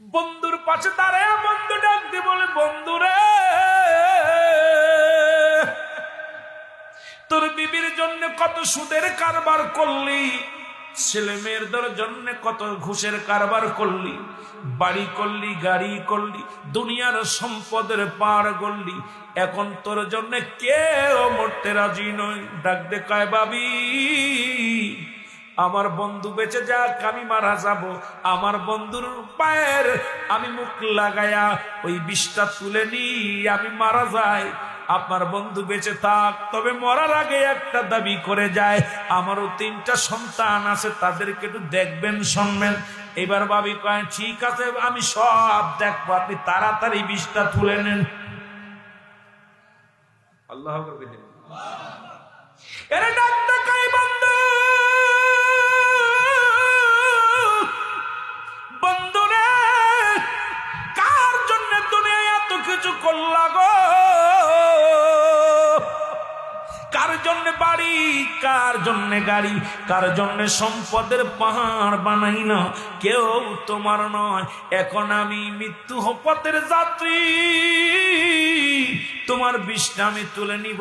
বন্ধুর পাশে দাঁড়ায় বন্ধু ডাক বলে বন্ধুরে তোর বিবির জন্য কত সুদের কারবার করলি? ছেলে মেয়েদের জন্য কত ঘুষের কারবার করলি? বাড়ি করলি, গাড়ি করলি, দুনিয়ার সম্পদের পার করলি। এখন তোর জন্য কেউ মরতে রাজি নয়। ডাক দে কায়, বাবি আমার বন্ধু বেঁচে যাক আমি মারা যাব। আমার বন্ধুর পায়ের আমি মুখ লাগায়া ওই বিষটা তুলে নি আমি মারা যাই। আপনার বন্ধু বেঁচে থাক তবে মরার আগে একটা দাবি করে যায়। আমারও তিনটা সন্তান আছে তাদেরকে একটু দেখবেন শুনবেন। এবার বাবি কয় ঠিক আছে আমি সব দেখব আপনি তাড়াতাড়ি বিষটা তুলে নেন। আল্লাহ এরে ডাক্তার জন্য বাড়ি, কার জন্য গাড়ি, কার জন্য সম্পদের পাহাড় বানাই না কেউ তোমার নয়, এখন আমি মৃত্যু হপতের যাত্রী। তোমার বিষটা আমি তুলে নিব,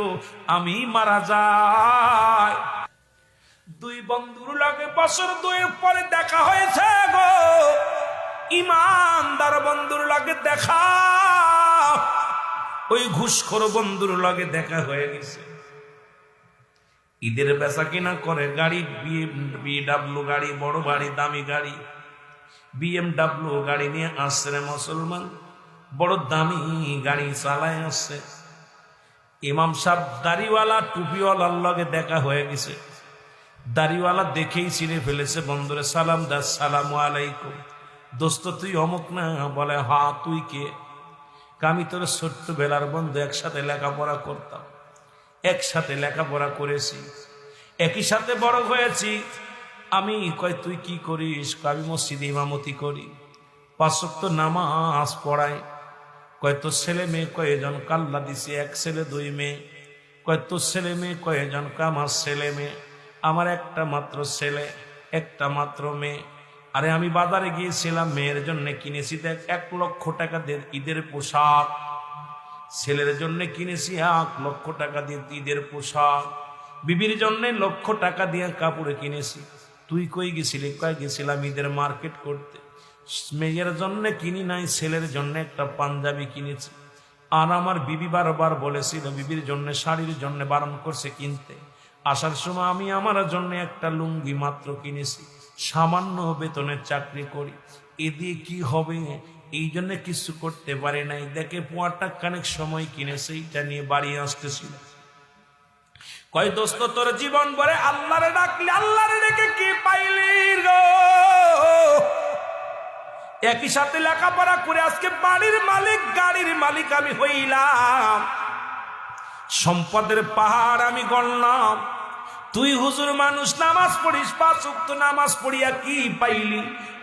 আমি মারা যাই। দুই বন্ধুর লাগে বছর দুয়ের পরে দেখা হয়েছে গো। ইমানদার বন্ধুর লাগে দেখা। ওই ঘুষখোর বন্ধুর লাগে দেখা হয়ে গেছে। ঈদের বেচা কিনা করে গাড়ি বিএমডাব্লিউ গাড়ি, বড় গাড়ি, দামি গাড়ি। বিএমডাব্লিউ গাড়ি নিয়ে আসছে মুসলমান। বড় দামি গাড়ি চালায় আসছে। ইমাম সাহেব দাড়িওয়ালা, টুপিওয়ালার লগে দেখা হয়ে গেছে। দাড়িওয়ালা দেখেই চিনে ফেলেছে, বন্ধুরে সালাম দাস সালাম আলাইকুম। দোস্ত, তুই অমুক না? বলে, হা, তুই কে? আমি তোর ছোট্ট বেলার বন্ধু, একসাথে লেখাপড়া করতাম। একসাথে লেখাপড়া করেছি, একই সাথে বড় হয়েছি। আমি কয়, তুই কি করিস? আমি মসজিদে ইমামতি করি পাঁচক্ত নামাজ পড়াই। কয়, তোর ছেলে মেয়ে কয়েজন? কাল্লা দিছি, এক ছেলে, দুই মেয়ে। কয়, তোর ছেলে মেয়ে কয়েজন? কয়, আমার ছেলে মেয়ে, আমার একটা মাত্র ছেলে, একটা মাত্র মেয়ে। আরে আমি বাজারে গিয়েছিলাম, মেয়ের জন্য কিনেছি, দেখ, এক লক্ষ টাকা ঈদের পোশাক। ছেলের জন্য কিনেছি এক লক্ষ টাকা দিয়ে ঈদের পোশাক। বিবির জন্য লক্ষ টাকা দিয়ে কাপড়ে কিনেছি। তুই কই গেছিলি? কয় গেছিলাম ঈদের মার্কেট করতে। মেয়ের জন্য কিনি নাই, ছেলের জন্য একটা পাঞ্জাবি কিনেছি। আর আমার বিবি বারবার বলেছিল, বিবির জন্য, শাড়ির জন্য বারণ করছে কিনতে। আসার সময় আমি আমার জন্য একটা লুঙ্গি মাত্র কিনেছি। সামান্য বেতনের চাকরি করি। এ দিয়ে কি হবে? এই জন্য কিছু করতে পারে নাই। দেখে পোয়াটা কানেক সময় কিনেছে, এইটা নিয়ে বাড়ি আসতেছিল। কয়, দোস্ত, তোর জীবন বলে আল্লাহরে ডাকলি, আল্লাহরে ডেকে কি পাইলি একই সাথে লেখাপড়া করে আজকে বাড়ির মালিক, গাড়ির মালিক আমি হইলাম। সম্পদের পাহাড় আমি গণলাম তুই হুজুর মানুষ, নামাজ পড়িস, পাঁচ নামাজ পড়িয়া কি পাইলি?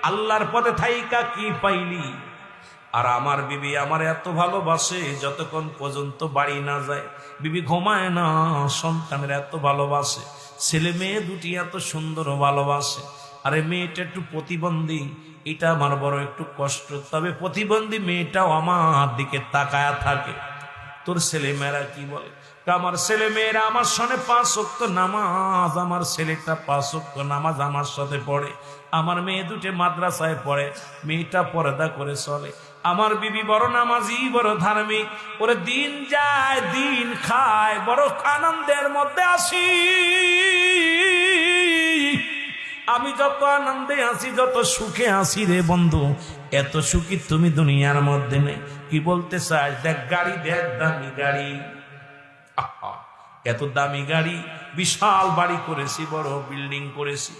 আল্লাহর পথে থাইকা কি পাইলি? আর আমার বিবি আমার এত ভালোবাসে, যতক্ষণ পর্যন্ত বাড়ি না যায়, বিবি ঘুমায় না, সন্তানের এত ভালোবাসে। ছেলে মেয়ে দুটি এত সুন্দর ভালোবাসে। আরে মেয়েটা একটু প্রতিবন্ধী, এটা আমার বড় একটু কষ্ট। তবে প্রতিবন্ধী মেয়েটাও আমার দিকে তাকায়া থাকে। তোর ছেলে মেয়েরা কি বলে? আমার ছেলে মেয়েরা আমার সনে পাঁচ অক্ত নামাজ, আমার ছেলেটা পাঁচ অক্ত নামাজ আমার সাথে পড়ে। আমার মেয়ে দুটে মাদ্রাসায় পড়ে, মেয়েটা পর্দা করে চলে। আমার বিবি বড় নামাজি, বড় ধার্মিক। ওরে দিন যায়, দিন খায়, বড় আনন্দের মধ্যে আসি। আমি যত আনন্দে আছি, যত সুখে আছি রে বন্ধু, এত সুখী তুমি দুনিয়ার মধ্যে নেই। কি বলতে চাই দেখ, গাড়ি, দেখ, দামি গাড়ি। এত দামি গাড়ি, বিশাল বাড়ি করেছি, বড় বিল্ডিং করেছি।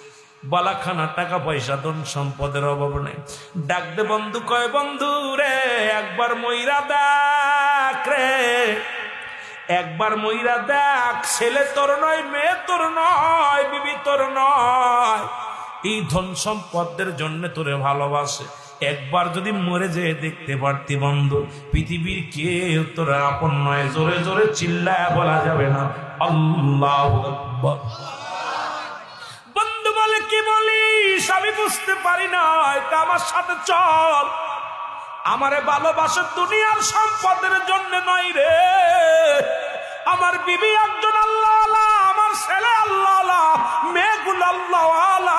বালাখানা টাকা পয়সা, ধন সম্পদের অভাব নেই। ডাকতে বন্ধু, কয় বন্ধু রে, একবার ময়রা দেখ রে। একবার ময়রা দেখ, ছেলে তোর নয়, মেয়ে তোর নয়, বিবি তোর নয়। এই ধন সম্পদের জন্য তোরে ভালোবাসে। একবার যদি মরে যেয়ে দেখতে পারতি বন্ধু, পৃথিবীর কেউ তোর আপন নয়, জোরে জোরে চিল্লায় বলা যাবে না। আল্লাহ বন্ধু বলে কি বলিস আমি বুঝতে পারি না তা আমার সাথে চল। আমারে ভালোবাসে দুনিয়ার সম্পদের জন্য নয় রে। আমার বিবি একজন আল্লাহ আমার ছেলে আল্লাহ আলা, মেয়েগুলো আল্লাহ আলা।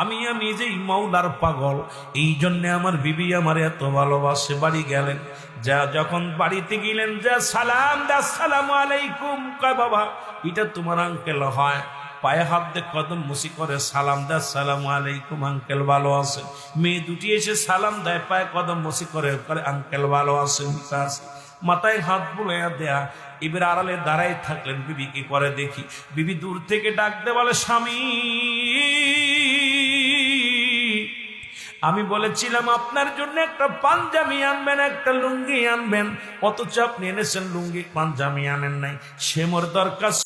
আমি নিজেই মৌলার পাগল এই জন্য আমার বিবি আমার এত ভালোবাসে বাড়ি গেলেন। যা যখন বাড়িতে গেলেন যা সালাম দা সালাম আলাইকুম কয় বাবা এটা তোমার আঙ্কেল হয়। পায়ে হাত দিয়ে কদম মুসি করে সালাম দেয়, সালাম আলাইকুম, আঙ্কেল, ভালো আছেন? মেয়ে দুটি এসে সালাম দেয়, পায়ে কদম মুসি করে করে আঙ্কেল, ভালো আছে। মাথায় হাত বুলে দেয়া, এবার আড়ালে দাঁড়াই থাকলেন বিবি, কি করে দেখি? বিবি দূর থেকে ডাকতে বলে, স্বামী, আমি বলেছিলাম আপনার জন্য একটা পাঞ্জাবি আনবেন, একটা লুঙ্গি আনবেন। অথচ আপনি এনেছেন লুঙ্গি, পাঞ্জাবি আনেন নাই। সে মোর দরকার